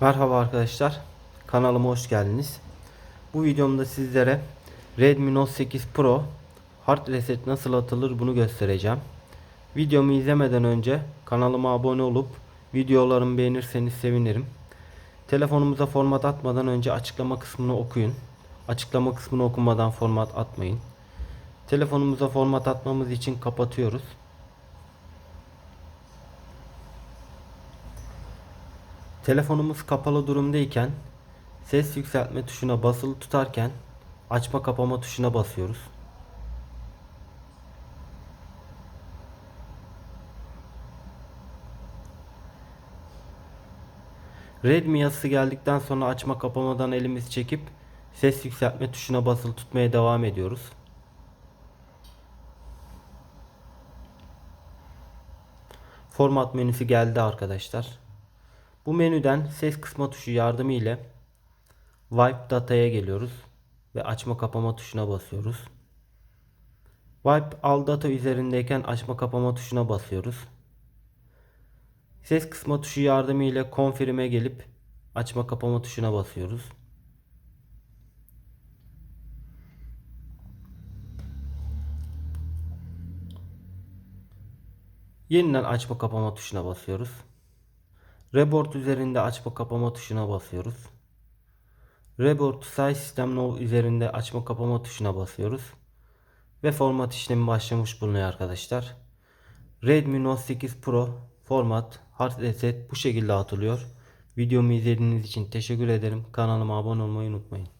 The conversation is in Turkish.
Merhaba arkadaşlar. Kanalıma hoş geldiniz. Bu videomda sizlere Redmi Note 8 Pro hard reset nasıl atılır bunu göstereceğim. Videomu izlemeden önce kanalıma abone olup videolarımı beğenirseniz sevinirim. Telefonumuza format atmadan önce açıklama kısmını okuyun. Açıklama kısmını okumadan format atmayın. Telefonumuza format atmamız için kapatıyoruz. Telefonumuz kapalı durumdayken ses yükseltme tuşuna basılı tutarken açma kapama tuşuna basıyoruz. Redmi yazısı geldikten sonra açma kapamadan elimizi çekip ses yükseltme tuşuna basılı tutmaya devam ediyoruz. Format menüsü geldi arkadaşlar. Bu menüden ses kısma tuşu yardımı ile Wipe Data'ya geliyoruz ve açma kapama tuşuna basıyoruz. Wipe All Data üzerindeyken açma kapama tuşuna basıyoruz. Ses kısma tuşu yardımı ile Confirm'e gelip açma kapama tuşuna basıyoruz. Yeniden açma kapama tuşuna basıyoruz. Reboot üzerinde açma kapama tuşuna basıyoruz. Reboot Size System Now üzerinde açma kapama tuşuna basıyoruz. Ve format işlemi başlamış bulunuyor arkadaşlar. Redmi Note 8 Pro format hard reset bu şekilde atılıyor. Videomu izlediğiniz için teşekkür ederim. Kanalıma abone olmayı unutmayın.